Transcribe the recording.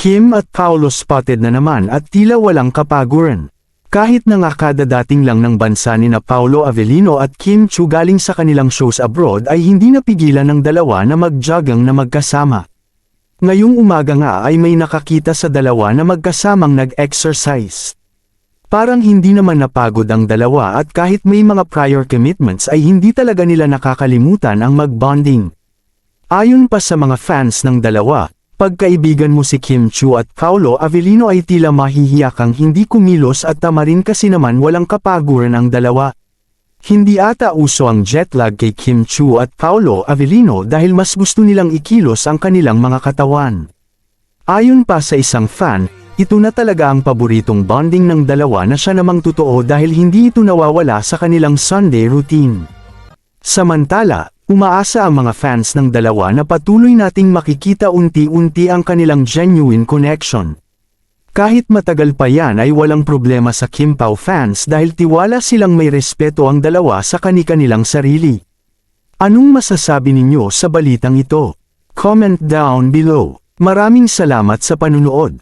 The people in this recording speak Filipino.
Kim at Paolo spotted na naman at tila walang kapaguran. Kahit na nga kadadating lang ng bansa ni na Paolo Avellino at Kim Chu galing sa kanilang shows abroad ay hindi napigilan ng dalawa na magjogging na magkasama. Ngayong umaga nga ay may nakakita sa dalawa na magkasamang nag-exercise. Parang hindi naman napagod ang dalawa at kahit may mga prior commitments ay hindi talaga nila nakakalimutan ang mag-bonding. Ayon pa sa mga fans ng dalawa, pagkaibigan mo si Kim Chu at Paolo Avellino ay tila mahihiyakang hindi kumilos at tama rin kasi naman walang kapaguran ang dalawa. Hindi ata uso ang jet lag kay Kim Chu at Paolo Avellino dahil mas gusto nilang ikilos ang kanilang mga katawan. Ayon pa sa isang fan, ito na talaga ang paboritong bonding ng dalawa na siya namang totoo dahil hindi ito nawawala sa kanilang Sunday routine. Samantala, umaasa ang mga fans ng dalawa na patuloy nating makikita unti-unti ang kanilang genuine connection. Kahit matagal pa yan ay walang problema sa Kim Pao fans dahil tiwala silang may respeto ang dalawa sa kani-kanilang sarili. Anong masasabi ninyo sa balitang ito? Comment down below. Maraming salamat sa panunood.